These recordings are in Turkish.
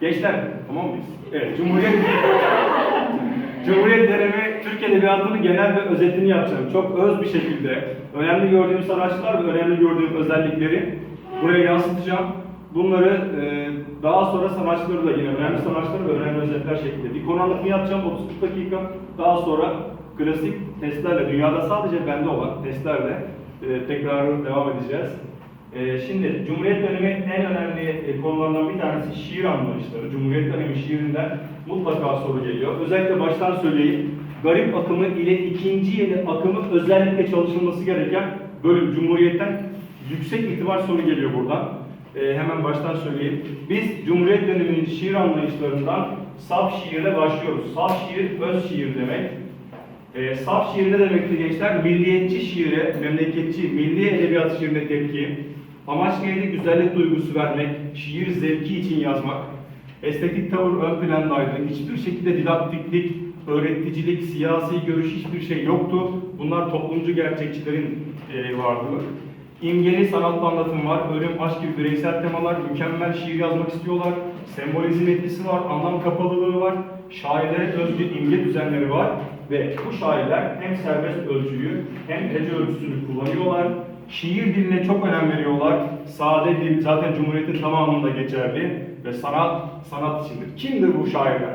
Gençler, tamam mıyız? Evet, Cumhuriyet... Cumhuriyet dönemi Türk Edebiyatı'nın genel ve özetini yapacağım. Çok öz bir şekilde önemli gördüğüm sanatçılar ve önemli gördüğüm özellikleri buraya yansıtacağım. Bunları e, daha sonra sanatçıları da yine önemli sanatçılar ve önemli özetler şeklinde bir konu anlatımı yapacağım 30-40 dakika. Daha sonra klasik testlerle, dünyada sadece bende olan testlerle e, tekrar devam edeceğiz. E, şimdi Cumhuriyet dönemi en önemli e, konularından bir tanesi şiir anlayışları. Cumhuriyet dönemi şiirinden mutlaka soru geliyor. Özellikle baştan söyleyeyim. Garip akımı ile ikinci yeni akımı özellikle çalışılması gereken bölüm Cumhuriyet'ten yüksek itibar soru geliyor buradan. E, hemen baştan söyleyeyim. Biz Cumhuriyet döneminin şiir anlayışlarından saf şiirle başlıyoruz. Saf şiir, öz şiir demek. E, saf şiir ne demekti gençler? Milliyetçi şiire, memleketçi, milli edebiyat şiirine tepki, amaç neydi? Güzellik duygusu vermek, şiir zevki için yazmak, estetik tavır ön plandaydı, hiçbir şekilde didaktiklik, öğreticilik, siyasi görüş hiçbir şey yoktu. Bunlar toplumcu gerçekçilerin e, varlığı. İmgeli sanatlı anlatım var, ölüm, aşk gibi bireysel temalar, mükemmel şiir yazmak istiyorlar, sembolizm etkisi var, anlam kapalılığı var, şairlere özgü imge düzenleri var ve bu şairler hem serbest ölçüyü hem hece ölçüsünü kullanıyorlar. Şiir diline çok önem veriyorlar. Sade dil zaten Cumhuriyet'in tamamında geçerli ve sanat, sanat içindir. Kimdir bu şairler?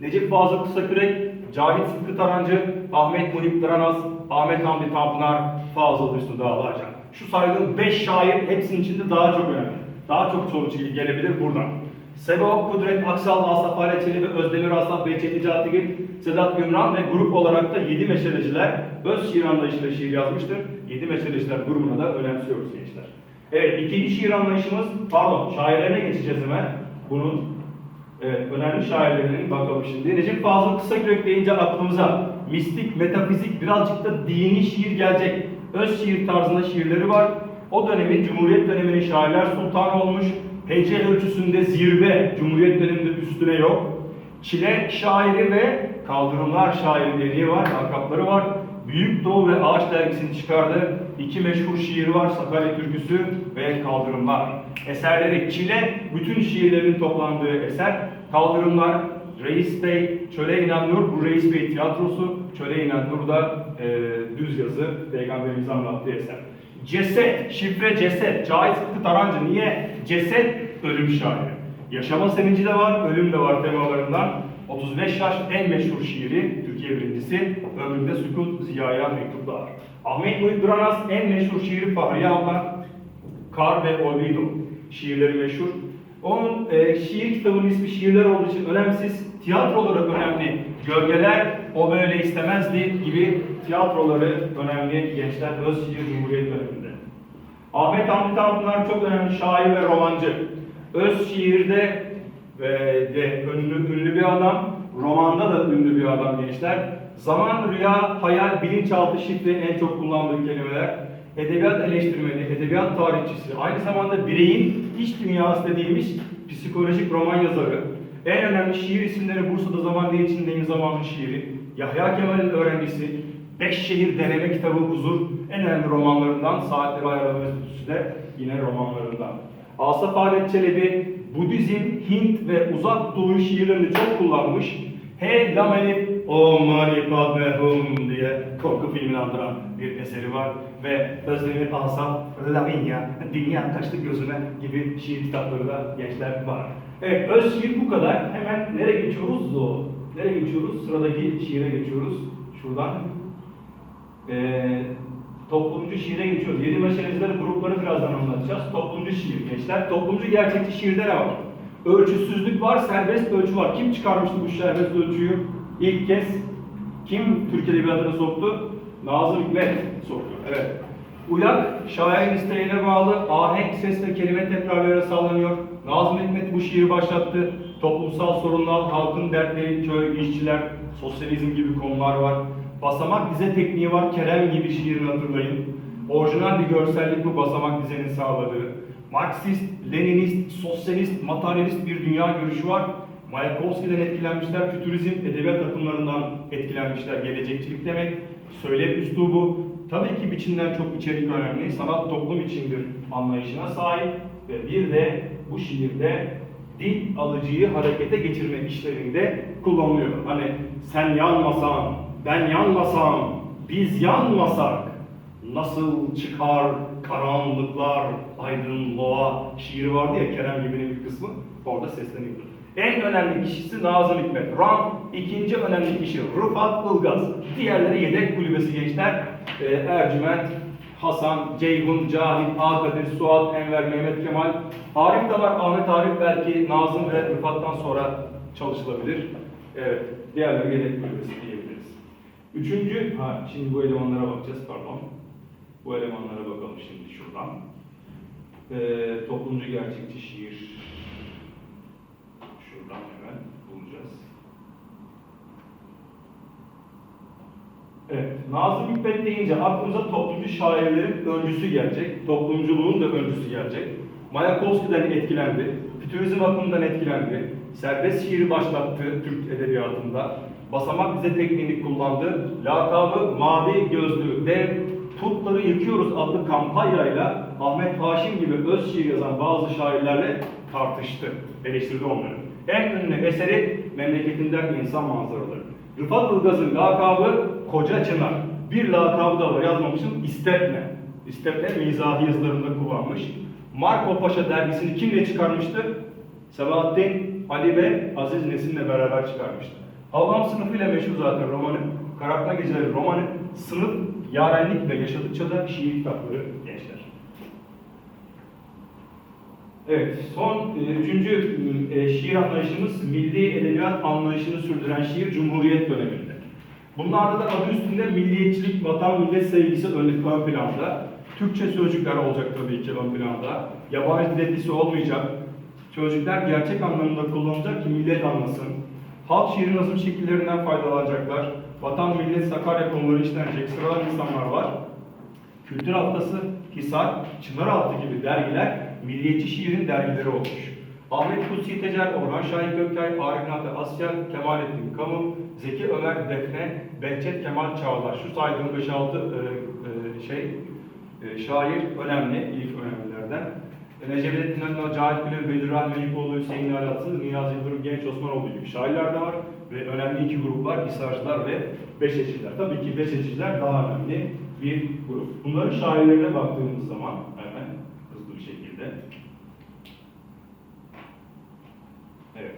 Necip Fazıl Kısakürek, Cahit Sıtkı Tarancı, Ahmet Muhip Dıranaz, Ahmet Hamdi Tanpınar, Fazıl Hüsnü Dağlarcan. Şu saydığım beş şair hepsinin içinde daha çok önemli. Daha çok soru gelebilir buradan. Sebo, Kudret Aksal, Asaf Halet ve Özdemir Asaf, Behçet Ticatigil, Sedat Gümran ve grup olarak da Yedi Meşaleciler öz şiir anlayışıyla şiir yazmıştır. Yedi Meşaleciler grubuna da önemsiyoruz gençler. Evet, ikinci şiir anlayışımız, pardon, şairlerine geçeceğiz hemen. Bunun Evet, önemli şairlerinin bakalım şimdi. Necip Fazıl Kısakürek deyince aklımıza mistik, metafizik, birazcık da dini şiir gelecek. Öz şiir tarzında şiirleri var. O dönemin, Cumhuriyet döneminin şairler sultanı olmuş. Hece ölçüsünde zirve, Cumhuriyet döneminde üstüne yok. Çile şairi ve kaldırımlar şairi dediği var, lakapları var. Büyük Doğu ve Ağaç dergisini çıkardı. İki meşhur şiiri var, Sakarya Türküsü ve Kaldırımlar. Eserleri Çile, bütün şiirlerin toplandığı eser. Kaldırımlar, Reis Bey, Çöle İnanur, bu Reis Bey tiyatrosu. Çöle İnanur da e, düz yazı, Peygamberimiz anlattığı eser. Ceset, şifre ceset, Cahit Sıtkı Tarancı. Niye? Ceset, ölüm şairi. Yaşama sevinci de var, ölüm de var temalarından. 35 yaş en meşhur şiiri, Türkiye birincisi, ömründe sükut, ziyaya mektuplar. Ahmet Muhit Duranaz en meşhur şiiri Fahriye Abla, Kar ve Olvido şiirleri meşhur. Onun e, şiir kitabının ismi şiirler olduğu için önemsiz, tiyatroları önemli. Gölgeler o böyle istemezdi gibi tiyatroları önemli gençler öz şiir Cumhuriyet döneminde. Ahmet Hamdi Tanpınar çok önemli şair ve romancı. Öz şiirde ve de ünlü, ünlü bir adam, romanda da ünlü bir adam gençler. Zaman, rüya, hayal, bilinçaltı, şifre en çok kullandığı kelimeler. Edebiyat eleştirmeni, edebiyat tarihçisi, aynı zamanda bireyin iç dünyası dediğimiz psikolojik roman yazarı. En önemli şiir isimleri Bursa'da Zaman Değil içindeyim zamanın şiiri. Yahya Kemal'in öğrencisi, Beş Şehir Deneme Kitabı Huzur en önemli romanlarından Saatleri Ayarlama Enstitüsü de yine romanlarından. Asaf Halet Çelebi Budizm, Hint ve Uzak Doğu şiirlerini çok kullanmış. Hey Lameli O Mani Padme Hum diye korku filmini andıran bir eseri var. Ve Özdemir Asaf Lavinia, Dünya Kaçtı Gözüme gibi şiir kitapları da gençler var. Evet, öz şiir bu kadar. Hemen nereye geçiyoruz? O. Nereye geçiyoruz? Sıradaki şiire geçiyoruz. Şuradan. Ee, toplumcu şiire geçiyoruz. Yedi meşalecileri grupları birazdan anlatacağız. Toplumcu şiir gençler. Toplumcu gerçekçi şiirde ne var? Ölçüsüzlük var, serbest ölçü var. Kim çıkarmıştı bu serbest ölçüyü? İlk kez kim Türk Edebiyatı'na soktu? Nazım Hikmet soktu. Evet. Uyak, şairin isteğine bağlı, ahenk, ses ve kelime tekrarlara sağlanıyor. Nazım Hikmet bu şiiri başlattı. Toplumsal sorunlar, halkın dertleri, köy, işçiler, sosyalizm gibi konular var. Basamak dize tekniği var, Kerem gibi şiirini hatırlayın. Orijinal bir görsellik bu basamak dizenin sağladığı. Marksist, Leninist, sosyalist, materyalist bir dünya görüşü var. Mayakovski'den etkilenmişler, fütürizm, edebiyat akımlarından etkilenmişler, gelecekçilik demek. Söylem üslubu, tabii ki biçimden çok içerik önemli, sanat toplum içindir anlayışına sahip ve bir de bu şiirde dil alıcıyı harekete geçirme işlerinde kullanılıyor. Hani sen yanmasan, ben yanmasam, biz yanmasak nasıl çıkar karanlıklar aydınlığa şiiri vardı ya Kerem Gemi'nin bir kısmı orada sesleniyordu. En önemli kişisi Nazım Hikmet. Ram ikinci önemli kişi Rıfat Ilgaz. Diğerleri yedek kulübesi gençler. Ee, Ercüment, Hasan, Ceyhun, Cahit, Akadir, Suat, Enver, Mehmet Kemal. Arif de var. Ahmet Arif belki Nazım ve Rıfat'tan sonra çalışılabilir. Evet. Diğerleri yedek kulübesi diyebiliriz. Üçüncü, ha şimdi bu elemanlara bakacağız pardon. Bu elemanlara bakalım şimdi şuradan. Ee, toplumcu gerçekçi şiir. Şuradan hemen bulacağız. Evet, Nazım Hikmet deyince aklımıza toplumcu şairlerin öncüsü gelecek. Toplumculuğun da öncüsü gelecek. Mayakovski'den etkilendi. Fütürizm akımından etkilendi. Serbest şiiri başlattı Türk edebiyatında. Basamak bize tekniğini kullandı. Lakabı Mavi Gözlü Dev Putları Yıkıyoruz adlı kampanyayla Ahmet Haşim gibi öz şiir yazan bazı şairlerle tartıştı. Eleştirdi onları. En ünlü eseri Memleketinden İnsan Manzaraları. Rıfat Ilgaz'ın lakabı Koca Çınar. Bir lakabı da var yazmamışım İstepne. İstepne mizahi yazılarında kullanmış. Marco Paşa dergisini kimle çıkarmıştı? Sebahattin Ali ve Aziz Nesin'le beraber çıkarmıştı. Havvam sınıfıyla meşhur zaten romanı. Karakter Geceleri romanı. Sınıf, yarenlik ve yaşadıkça da şiir kitapları gençler. Evet, son e, üçüncü e, şiir anlayışımız milli edebiyat anlayışını sürdüren şiir Cumhuriyet döneminde. Bunlarda da adı üstünde milliyetçilik, vatan, millet sevgisi ön, ön planda. Türkçe sözcükler olacak tabii ki ön planda. Yabancı dil olmayacak. Sözcükler gerçek anlamında kullanılacak ki millet anlasın. Halk şiiri nazım şekillerinden faydalanacaklar. Vatan, millet, Sakarya konuları işlenecek sıradan insanlar var. Kültür Haftası, Hisar, Çınaraltı gibi dergiler milliyetçi şiirin dergileri olmuş. Ahmet Kutsi Tecer, Orhan Şahin Gökkay, Arif Nafi Asya, Kemalettin Kamu, Zeki Ömer Defne, Behçet Kemal Çağlar. Şu saydığım 5-6 e, e, şey, e, şair önemli, ilk önemlilerden. E, Necmettin Önal, Cahit Güler, Bedirhan Melikoğlu, Hüseyin Ali Atsız, Niyazi Yıldırım, Genç Osmanoğlu gibi şairler de var. Ve önemli iki grup var, Hisarcılar ve Beşeçiler. Tabii ki Beşeçiler daha önemli bir grup. Bunların şairlerine baktığımız zaman hemen hızlı bir şekilde. Evet.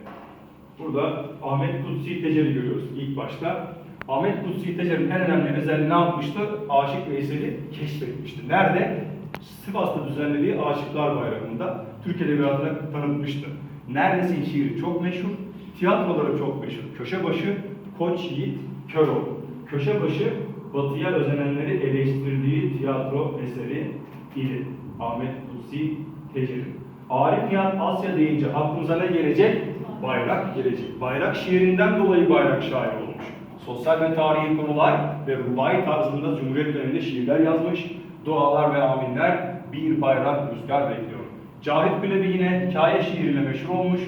Burada Ahmet Kutsi Tecer'i görüyoruz ilk başta. Ahmet Kutsi Tecer'in en önemli özelliği ne yapmıştı? Aşık Veysel'i keşfetmişti. Nerede? Sivas'ta düzenlediği Aşıklar Bayramı'nda Türk Edebiyatı'na tanıtmıştı. Neredesin şiiri çok meşhur, tiyatroları çok meşhur. Köşebaşı, Koç Yiğit, Köroğlu. Köşebaşı, Batı'ya özenenleri eleştirdiği tiyatro eseri idi. Ahmet Kutsi Tecer'in. Arif Nihat Asya deyince aklımıza ne gelecek? Bayrak gelecek. Bayrak şiirinden dolayı bayrak şair olmuş. Sosyal ve tarihi konular ve rubai tarzında Cumhuriyet döneminde şiirler yazmış. Dualar ve aminler bir bayrak rüzgar bekliyor. Cahit Gülebi yine hikaye şiiriyle meşhur olmuş.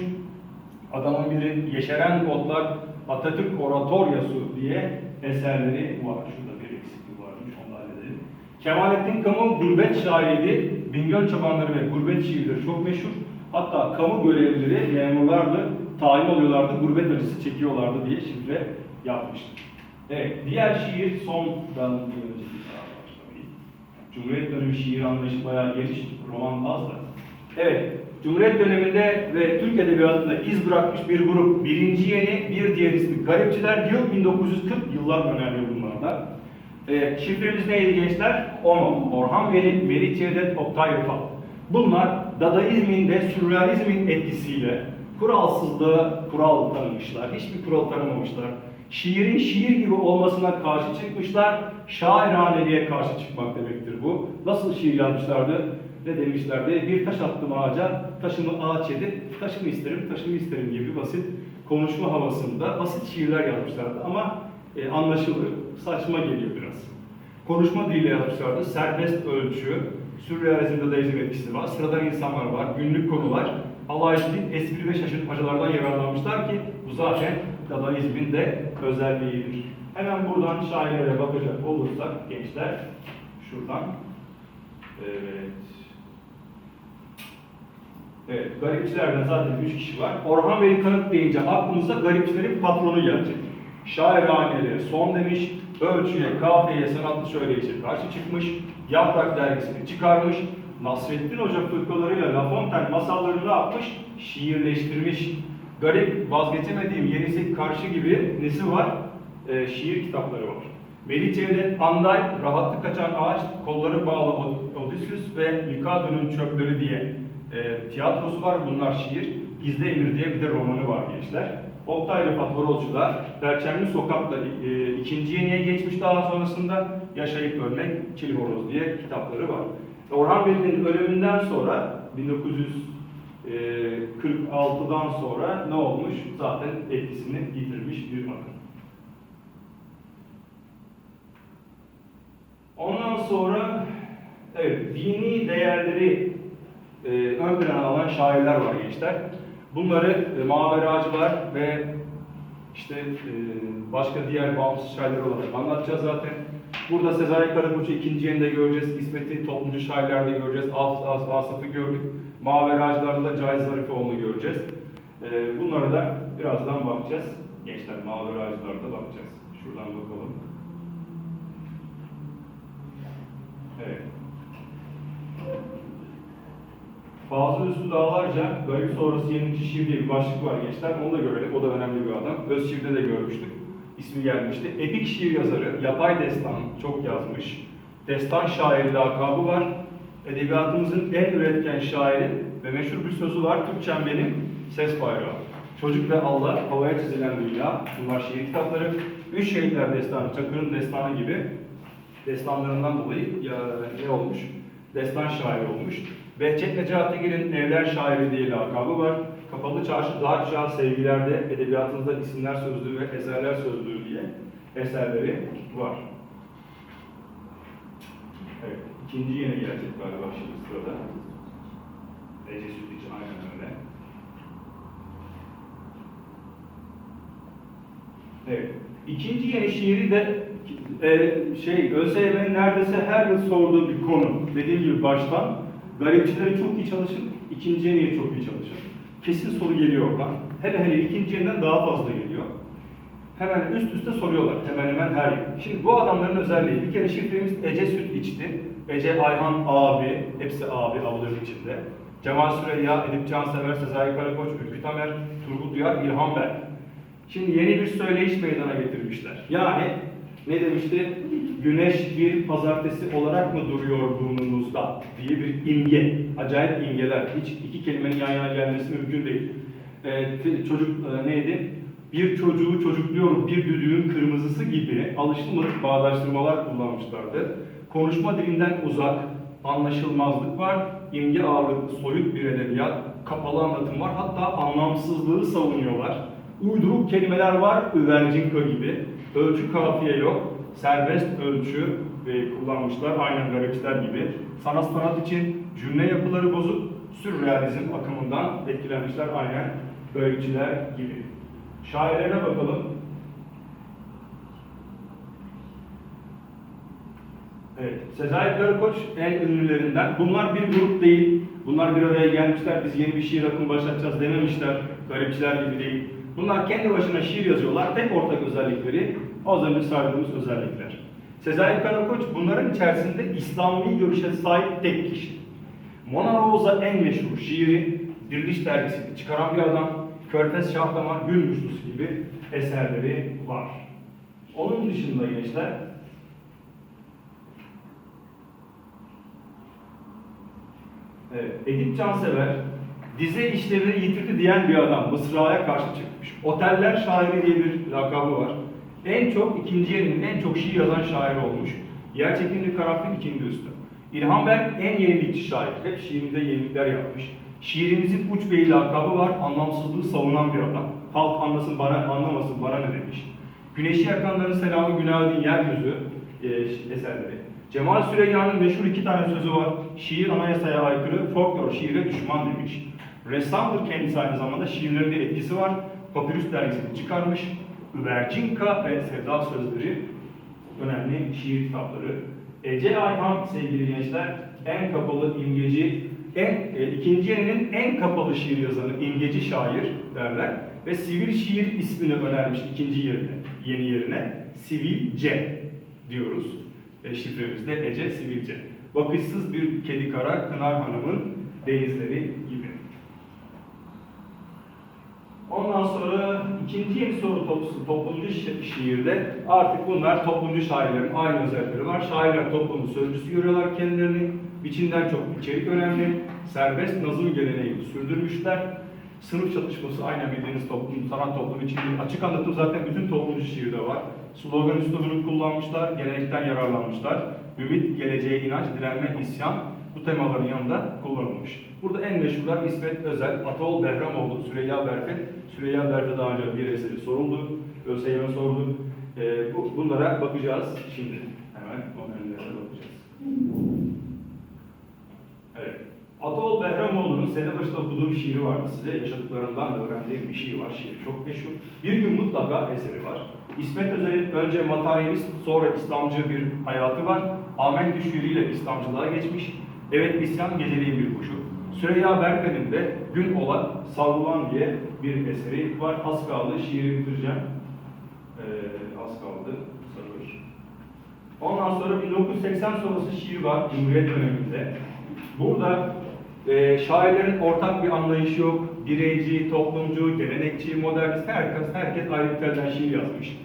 Adamın biri Yeşeren Otlar Atatürk Oratoryosu diye eserleri var. Şurada bir eksiklik varmış onu halledelim. Kemalettin Kamu gurbet şairiydi. Bingöl Çobanları ve gurbet şiirleri çok meşhur. Hatta kamu görevlileri, memurlardı, tayin oluyorlardı, gurbet acısı çekiyorlardı diye şifre yapmıştı. Evet, diğer şiir sondan bir önceki. Cumhuriyet dönemi şiir anlayışı bayağı geniş, roman az. Evet, Cumhuriyet döneminde ve Türk Edebiyatı'nda iz bırakmış bir grup. Birinci yeni, bir diğer ismi Garipçiler. Yıl 1940, yıllar önemli. Ee, şifremiz neydi gençler? ONO, Orhan Veli, Meri Cevdet, Oktay Rıfat. Bunlar Dadaizmin ve Sürrealizmin etkisiyle kuralsızlığa kural tanımışlar. Hiçbir kural tanımamışlar. Şiirin şiir gibi olmasına karşı çıkmışlar. Şairaneliğe karşı çıkmak demektir bu. Nasıl şiir yazmışlardı? Ne demişlerdi? Bir taş attım ağaca, taşımı ağaç edip, taşımı isterim, taşımı isterim gibi basit konuşma havasında basit şiirler yazmışlardı ama e, anlaşılır, saçma geliyor biraz. Konuşma diliyle yazmışlardı, serbest ölçü, sürrealizmde dadaizm etkisi var, sıradan insanlar var, günlük konular, alaycılık, espri ve şaşırtmacalardan yararlanmışlar ki bu zaten dadaizmin de özelliğidir. Hemen buradan şairlere bakacak olursak gençler, şuradan, evet, Evet, garipçilerden zaten üç kişi var. Orhan Veli Kanıt deyince aklınıza garipçilerin patronu gelecek. Şairhaneleri son demiş, ölçüye, kafiyeye, sanatlı söyleyişe karşı çıkmış, Yaprak dergisini çıkarmış, Nasrettin Hoca fıkralarıyla La Fontaine masallarını ne yapmış? Şiirleştirmiş. Garip, vazgeçemediğim yenisi karşı gibi nesi var? Ee, şiir kitapları var. Melih Anday, Rahatlık Kaçan Ağaç, Kolları Bağlı Od- Odysseus ve Mikado'nun Çöpleri diye e, tiyatrosu var. Bunlar şiir. Gizli Emir diye bir de romanı var gençler. Oktay Rıfat Horozcular, Perçemli Sokak'ta e, ikinci yeniye geçmiş daha sonrasında Yaşayıp Ölmek, Çil Horoz diye kitapları var. Orhan Veli'nin ölümünden sonra 1946'dan sonra ne olmuş? Zaten etkisini yitirmiş bir akım. Ondan sonra evet dini değerleri e, ön plana alan şairler var gençler. Bunları e, maveracılar ve işte e, başka diğer bağımsız şairler olarak anlatacağız zaten. Burada Sezai Karakoç'u ikinci yerinde göreceğiz. İsmet'i toplumcu şairlerde göreceğiz. As, As, Asaf'ı gördük. Maveracılarda da Cahit Zarifoğlu'nu göreceğiz. E, bunlara da birazdan bakacağız. Gençler maveracılarda bakacağız. Şuradan bakalım. Evet. Fazıl Üstü Dağlarca, Garip Sonrası Yenilikçi Şiir diye bir başlık var gençler. Onu da görelim. O da önemli bir adam. Özşiir'de de görmüştük. İsmi gelmişti. Epik şiir yazarı, yapay destan çok yazmış. Destan şairi lakabı var. Edebiyatımızın en üretken şairi ve meşhur bir sözü var. Türkçem benim, ses bayrağı. Çocuk ve Allah, havaya çizilen dünya. Bunlar şiir kitapları. Üç Şehitler Destanı, Çakır'ın destanı gibi destanlarından dolayı ya, ne olmuş? Destan şairi olmuş. Behçet Necatigil'in Evler Şairi diye lakabı var. Kapalı Çarşı Darca Sevgilerde edebiyatımızda isimler sözlüğü ve eserler sözlüğü diye eserleri var. Evet, ikinci yeni gelecek galiba şimdi sırada. Ece Sütücü aynen öyle. Evet. İkinci yeni şiiri de e, şey ÖSYM'nin neredeyse her yıl sorduğu bir konu. Dediğim gibi baştan garipçileri çok iyi çalışın, ikinci yeniye çok iyi çalışın. Kesin soru geliyor oradan. Hele hele ikinci daha fazla geliyor. Hemen üst üste soruyorlar hemen hemen her yıl. Şimdi bu adamların özelliği bir kere şifremiz Ece Süt içti. Ece Ayhan abi, hepsi abi avların içinde. Cemal Süreyya, Edip Cansever, Sezai Karakoç, Ülkü Tamer, Turgut Uyar, İlhan Berk. Şimdi yeni bir söyleyiş meydana getirmişler. Yani ne demişti? Güneş bir pazartesi olarak mı duruyor burnunuzda diye bir imge. Acayip imgeler. Hiç iki kelimenin yan yana gelmesi mümkün değil. Ee, çocuk e, neydi? Bir çocuğu çocukluyor bir düdüğün kırmızısı gibi alışılmadık bağdaştırmalar kullanmışlardı. Konuşma dilinden uzak, anlaşılmazlık var, imge ağırlıklı soyut bir edebiyat, kapalı anlatım var, hatta anlamsızlığı savunuyorlar. Uyduruk kelimeler var, üvercinka gibi. Ölçü kafiye yok, serbest ölçü e, kullanmışlar, aynen garipçiler gibi. Sanat sanat için cümle yapıları bozuk, sürrealizm akımından etkilenmişler, aynen garipçiler gibi. Şairlerine bakalım. Evet, Sezai Karakoç en ünlülerinden. Bunlar bir grup değil. Bunlar bir araya gelmişler. Biz yeni bir şiir akımı başlatacağız dememişler. Garipçiler gibi değil. Bunlar kendi başına şiir yazıyorlar. Tek ortak özellikleri az önce saydığımız özellikler. Sezai Karakoç bunların içerisinde İslami görüşe sahip tek kişi. Mona Rosa en meşhur şiiri Diriliş dergisini çıkaran bir adam. Körfez Şahdamar, Gül Muşlusu gibi eserleri var. Onun dışında gençler Edip Cansever dize işlerini yitirdi diyen bir adam. Mısra'ya karşı çıkmış. Oteller şairi diye bir lakabı var. En çok ikinci yerinin en çok şiir yazan şair olmuş. Yer çekimli karanfil ikinci üstü. İlhan Berk en yenilikçi şair. Hep şiirinde yenilikler yapmış. Şiirimizin uç beyi lakabı var. Anlamsızlığı savunan bir adam. Halk anlasın bana, anlamasın bana ne demiş. Güneşi yakanların selamı günaydın yeryüzü e, eserleri. Cemal Süreyya'nın meşhur iki tane sözü var. Şiir anayasaya aykırı, folklor şiire düşman demiş. Ressamdır kendisi aynı zamanda şiirlerinde etkisi var. Papyrus dergisini çıkarmış. Üvercinka ve Sevda Sözleri önemli şiir kitapları. Ece Ayhan sevgili gençler en kapalı imgeci en e, ikinci yeninin en kapalı şiir yazanı imgeci şair derler ve sivil şiir ismini önermiş ikinci yerine, yeni yerine sivilce diyoruz. E, şifremizde Ece Sivilce. Bakışsız bir kedi kara Kınar Hanım'ın denizleri gibi. Ondan sonra ikinci yeni soru toplusu, toplumcu şi- şiirde artık bunlar toplumcu şairlerin aynı özellikleri var. Şairler toplumun sözcüsü görüyorlar kendilerini. Biçimden çok içerik önemli. Serbest nazım geleneğini sürdürmüşler. Sınıf çatışması aynen bildiğiniz toplum, sanat toplumu için. Açık anlatım zaten bütün toplumcu şiirde var. Slogan üslubunu kullanmışlar, gelenekten yararlanmışlar. Ümit, geleceğe inanç, direnme, isyan bu temaların yanında kullanılmış. Burada en meşhurlar İsmet Özel, Ataol Behramoğlu, Süreyya Berfe. Süreyya Berfe daha önce bir eseri soruldu, ÖSYM'e sordu. Ee, bu, bunlara bakacağız şimdi. Hemen onun önlerine bakacağız. Evet. Ataol Behramoğlu'nun sene başında okuduğum şiiri vardı. Size yaşadıklarından öğrendiğim bir şiir var. Şiir çok meşhur. Bir gün mutlaka eseri var. İsmet Özel'in önce materyalist, sonra İslamcı bir hayatı var. Ahmet şiiriyle İslamcılığa geçmiş. Evet isyan geceliğin bir kuşu. Süreyya Berkan'ın de Gün Ola Savrulan diye bir eseri var. Az kaldı şiiri bitireceğim. Ee, az kaldı sanır. Ondan sonra 1980 sonrası şiir var Cumhuriyet döneminde. Burada e, şairlerin ortak bir anlayışı yok. Bireyci, toplumcu, gelenekçi, modernist herkes, herkes ayrı telden şiir yazmış.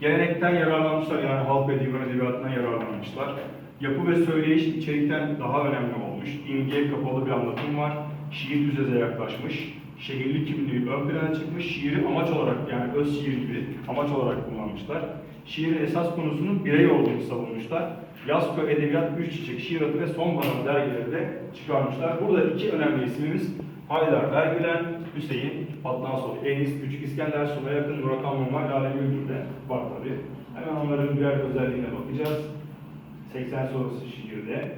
Gelenekten yararlanmışlar yani halk ve divan edebiyatından yararlanmışlar. Yapı ve söyleyiş içerikten daha önemli olmuş. İmgeye kapalı bir anlatım var. Şiir düz yüze yaklaşmış. Şehirli kimliği ön plana çıkmış. Şiiri amaç olarak yani öz şiir gibi amaç olarak kullanmışlar. Şiirin esas konusunun birey olduğunu savunmuşlar. Yazköy Edebiyat, Üç Çiçek, Şiir Atı ve Sonbahar dergileri de çıkarmışlar. Burada iki önemli ismimiz Haydar Vergülen, Hüseyin Patlansoy, Enis, Küçük İskender, Suna Yakın, Murakam Mumar, Lale Gülgür de var tabi. Hemen onların birer özelliğine bakacağız. 80 sonrası şiirde.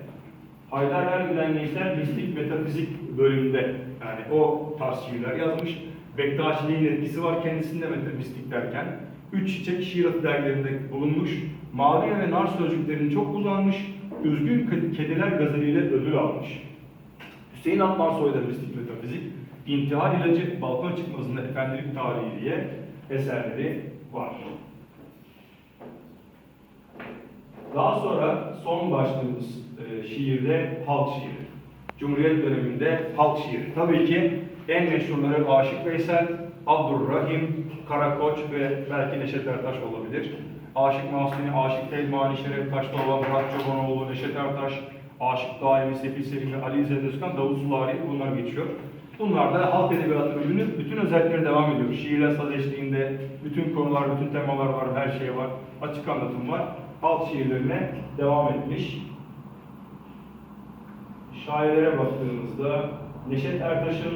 Haydar Ergülen gençler mistik metafizik bölümünde yani o tarz şiirler yazmış. Bektaşiliğin etkisi var kendisinde metafizik derken. Üç Çiçek şiir atı dergilerinde bulunmuş. Mavi ve nar sözcüklerini çok kullanmış. Üzgün Ked- Kediler gazeliyle ödül almış. Hüseyin Atmansoy da mistik metafizik. İntihar ilacı balkon çıkmasında efendilik tarihi diye eserleri var. Daha sonra son başlığımız e, şiirde halk şiiri. Cumhuriyet döneminde halk şiiri. Tabii ki en meşhurları Aşık Veysel, Abdurrahim, Karakoç ve belki Neşet Ertaş olabilir. Aşık Mahsuni, Aşık Telmani, Şeref Taşdova, Murat Çobanoğlu, Neşet Ertaş, Aşık Daimi, Sefil Selim Ali İzzet Özkan, Davut Sulari bunlar geçiyor. Bunlar da halk edebiyatı ürünü, bütün özellikleri devam ediyor. Şiirler saz bütün konular, bütün temalar var, her şey var, açık anlatım var. Halk şiirlerine devam etmiş. Şairlere baktığımızda Neşet Ertaş'ın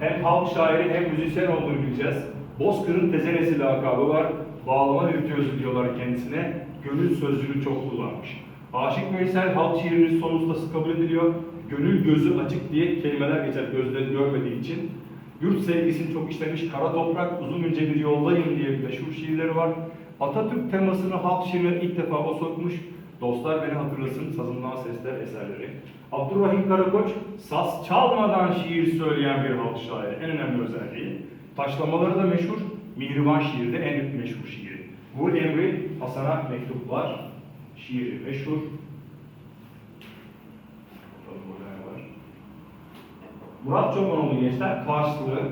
hem halk şairi hem müzisyen olduğunu bileceğiz. Bozkır'ın tezenesi lakabı var. Bağlama virtüözü diyorlar kendisine. Gönül sözcüğünü çok kullanmış. Aşık Veysel halk şiirinin son ustası kabul ediliyor. Gönül gözü açık diye kelimeler geçer gözleri görmediği için. Yurt sevgisini çok işlemiş. Kara toprak, uzun ince bir yoldayım diye bir meşhur şiirleri var. Atatürk temasını halk şiirine ilk defa o sokmuş. Dostlar beni hatırlasın, sazından sesler eserleri. Abdurrahim Karakoç, saz çalmadan şiir söyleyen bir halk şairi. En önemli özelliği. Taşlamaları da meşhur. Mihriban şiiri de en meşhur şiiri. Bu Emri Hasan'a mektuplar şiiri meşhur. Murat Çobanoğlu gençler karşılığı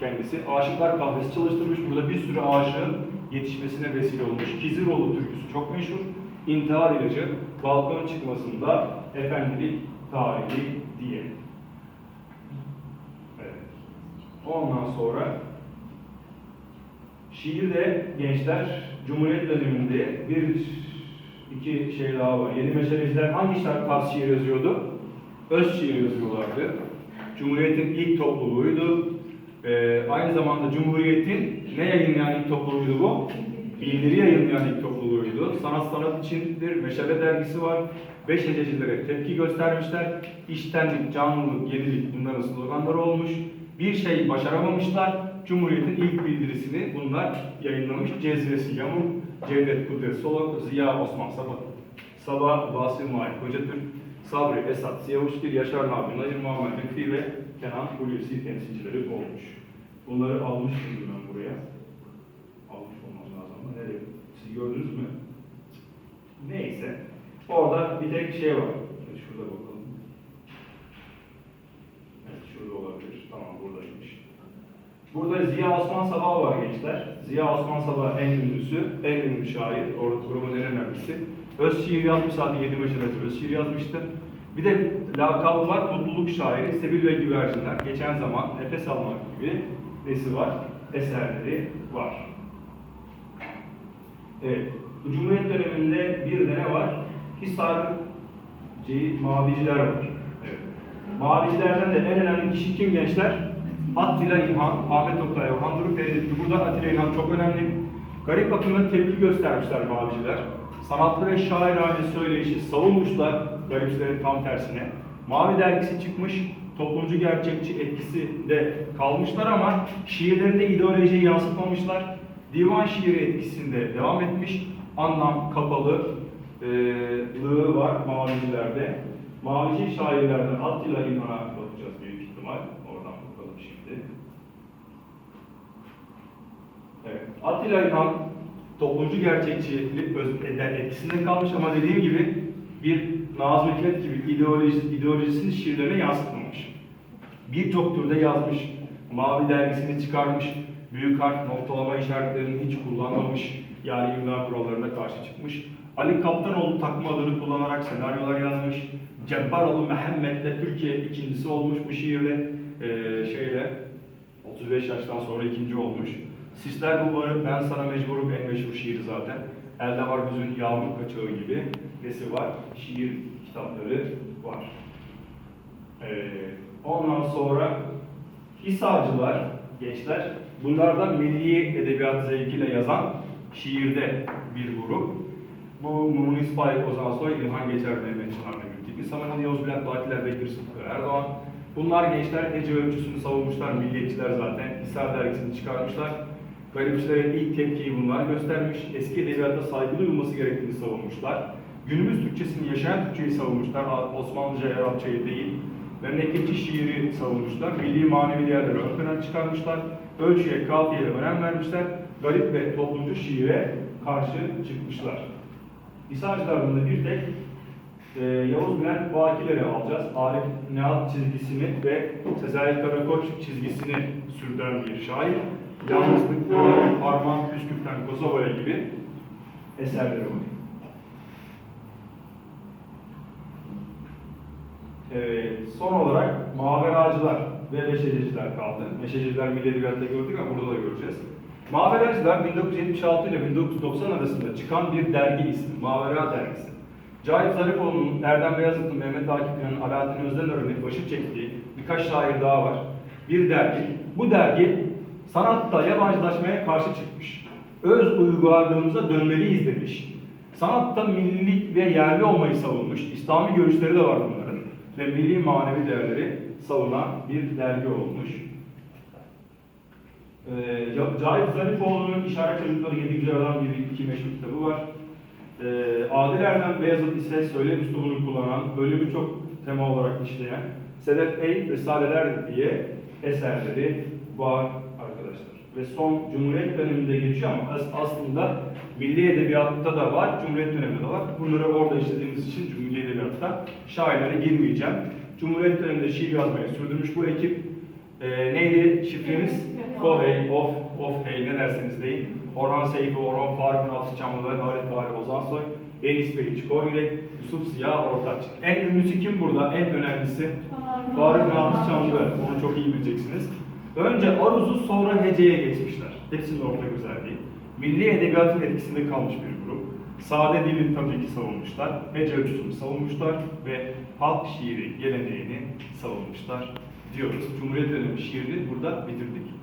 kendisi. Aşıklar kahvesi çalıştırmış. Burada bir sürü aşığın yetişmesine vesile olmuş. Kiziroğlu türküsü çok meşhur. İntihar ilacı balkon çıkmasında efendilik tarihi diye. Evet. Ondan sonra şiirde gençler Cumhuriyet döneminde bir iki şey daha var. Yeni meşaleciler hangi tarz şiir yazıyordu? Öz şiir yazıyorlardı. Cumhuriyet'in ilk topluluğuydu. Ee, aynı zamanda Cumhuriyet'in ne yayınlayan ilk topluluğuydu bu? Bildiri yayınlayan ilk topluluğuydu. Sanat sanat içindir. Meşale dergisi var. Beş hececilere tepki göstermişler. İştenlik, canlılık, yenilik bunların sloganları olmuş. Bir şey başaramamışlar. Cumhuriyet'in ilk bildirisini bunlar yayınlamış. Cezvesi Yamuk, Cevdet Kudret Solok, Ziya Osman Sabah, Sabah Vasım Mahir Kocatürk, Sabri, Esat, Siyavuşgil, Yaşar Nabi, Nacir Muhammed Lütfi ve Kenan Hulusi temsilcileri olmuş. Bunları almışım ben buraya. Almış olmam lazım nereye? Siz gördünüz mü? Neyse. Orada bir tek şey var. Şurada bakalım. Evet şurada olabilir. Tamam buradaymış. Burada Ziya Osman Sabah var gençler. Ziya Osman Sabah en ünlüsü, en ünlü şair. Orada grubun en önemlisi. Öz şiir yazmış zaten 7 meşalesi öz şiir yazmıştı. Bir de lakabı var, mutluluk şairi Sebil ve Güvercinler. Geçen zaman nefes almak gibi nesi var, eserleri var. Evet, Cumhuriyet döneminde bir de ne var? Hisar Maviciler var. Evet. Mavicilerden de en önemli kişi kim gençler? Attila İlhan, Ahmet Oktay, Orhan Feridetli. Burada Attila İlhan çok önemli. Garip akımına tepki göstermişler Maviciler. Sanatlı ve şairane söyleyişi savunmuşlar garipçilerin tam tersine. Mavi dergisi çıkmış, toplumcu gerçekçi etkisi de kalmışlar ama şiirlerinde ideolojiyi yansıtmamışlar. Divan şiiri etkisinde devam etmiş. Anlam kapalı e, lığı var mavicilerde. Mavici şairlerden Attila İlhan'a bakacağız büyük ihtimal. Oradan bakalım şimdi. Evet. Attila İlhan toplumcu gerçekçilik etkisinde kalmış ama dediğim gibi bir Nazım Hikmet gibi ideoloji, ideolojisini şiirlerine yansıtmamış. Birçok türde yazmış. Mavi dergisini çıkarmış. Büyük harf noktalama işaretlerini hiç kullanmamış. Yani imla kurallarına karşı çıkmış. Ali Kaptanoğlu takma adını kullanarak senaryolar yazmış. Cebbaroğlu Mehmet'le Türkiye ikincisi olmuş bu şiirle. Ee, şeyle 35 yaştan sonra ikinci olmuş. Sisler Bulvarı Ben Sana Mecburum en meşhur şiiri zaten. Elde var Güzün Yağmur Kaçağı gibi nesi var? Şiir kitapları var. Ee, ondan sonra Hisarcılar, gençler, bunlar da milli edebiyat zevkiyle yazan şiirde bir grup. Bu Munis Faik Ozan Soy, İlhan Geçer, Mehmet Çınar, Mehmet Tilki, Saman Yavuz Bülent Bakiler, Bekir Sıtkı Erdoğan. Bunlar gençler hece ölçüsünü savunmuşlar, milliyetçiler zaten. Hisar dergisini çıkarmışlar. Garipçilere ilk tepkiyi bunlar göstermiş. Eski edebiyatta saygı duyulması gerektiğini savunmuşlar. Günümüz Türkçesini, yaşayan Türkçeyi savunmuşlar. Osmanlıca, Arapçayı değil. Memleketçi şiiri savunmuşlar. Milli manevi değerleri ön plana çıkarmışlar. Ölçüye, kafiyeye önem vermişler. Garip ve toplumcu şiire karşı çıkmışlar. Hisarcılarında bir tek e, Yavuz Bülent Bakileri alacağız. Arif Nihat çizgisini ve Sezai Karakoç çizgisini sürdüren bir şair. Yalnızlık, Doğru, Parmak, Püskürt'ten Kosova'ya gibi eserleri var. Evet, son olarak maveracılar ve meşececiler kaldı. Meşeciciler Milli Edebiyat'ta gördük ama burada da göreceğiz. Maveracılar 1976 ile 1990 arasında çıkan bir dergi ismi, Mavera Dergisi. Cahit Zarifoğlu'nun, Erdem Beyazıt'ın, Mehmet Akif İnan'ın, Alaaddin Özdenör'ün başı çektiği birkaç şair daha var. Bir dergi. Bu dergi sanatta yabancılaşmaya karşı çıkmış. Öz uygarlığımıza dönmeliyiz demiş. Sanatta millilik ve yerli olmayı savunmuş. İslami görüşleri de var bunların. Ve milli manevi değerleri savunan bir dergi olmuş. Ee, Cahit Zarifoğlu'nun İşaret Çocukları 7 Güzel Adam gibi iki meşhur kitabı var. Ee, Adil Erdem Beyazıt ise söylem üslubunu kullanan, bölümü çok tema olarak işleyen Sedef Ey Risaleler diye eserleri var. Ve son Cumhuriyet döneminde geçiyor ama as- aslında Milli Edebiyatta da var, Cumhuriyet döneminde de var. Bunları orada işlediğimiz için Milli Edebiyatta şairlere girmeyeceğim. Cumhuriyet döneminde şiir yazmayı sürdürmüş bu ekip. Ee, neydi şifremiz? Kohey, of, of hey ne derseniz deyin. Orhan Seyfi, Orhan Faruk, Nafsı Çamlılar, Halit Bahri Ozansoy, Enis Bey Çikolgülek, Yusuf Ziya Ortaç. En ünlüsü kim burada? En önemlisi Faruk Nafsı Çamlılar. Onu çok iyi bileceksiniz. Önce Aruz'u sonra Hece'ye geçmişler. Hepsinin ortak özelliği. Milli edebiyatın etkisinde kalmış bir grup. Sade dili tabii ki savunmuşlar. Hece ölçüsünü savunmuşlar ve halk şiiri geleneğini savunmuşlar diyoruz. Cumhuriyet dönemi şiirini burada bitirdik.